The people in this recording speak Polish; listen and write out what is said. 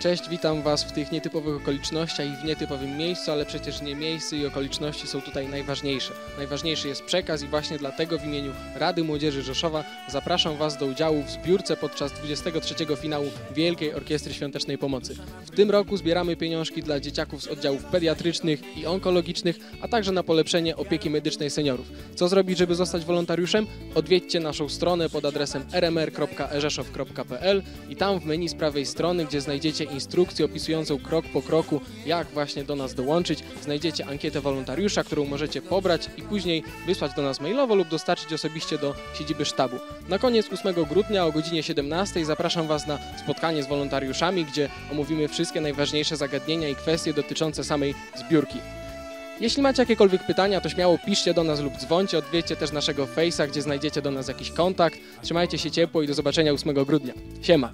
Cześć, witam Was w tych nietypowych okolicznościach i w nietypowym miejscu, ale przecież nie miejsce i okoliczności są tutaj najważniejsze. Najważniejszy jest przekaz i właśnie dlatego w imieniu Rady Młodzieży Rzeszowa zapraszam Was do udziału w zbiórce podczas 23 finału Wielkiej Orkiestry Świątecznej Pomocy. W tym roku zbieramy pieniążki dla dzieciaków z oddziałów pediatrycznych i onkologicznych, a także na polepszenie opieki medycznej seniorów. Co zrobić, żeby zostać wolontariuszem? Odwiedźcie naszą stronę pod adresem rmr.erzeszow.pl i tam w menu z prawej strony, gdzie znajdziecie instrukcję opisującą krok po kroku, jak właśnie do nas dołączyć, znajdziecie ankietę wolontariusza, którą możecie pobrać i później wysłać do nas mailowo lub dostarczyć osobiście do siedziby sztabu. Na koniec 8 grudnia o godzinie 17 zapraszam Was na spotkanie z wolontariuszami, gdzie omówimy wszystkie najważniejsze zagadnienia i kwestie dotyczące samej zbiórki. Jeśli macie jakiekolwiek pytania, to śmiało piszcie do nas lub dzwońcie, odwiedźcie też naszego Face'a, gdzie znajdziecie do nas jakiś kontakt. Trzymajcie się ciepło i do zobaczenia 8 grudnia. Siema!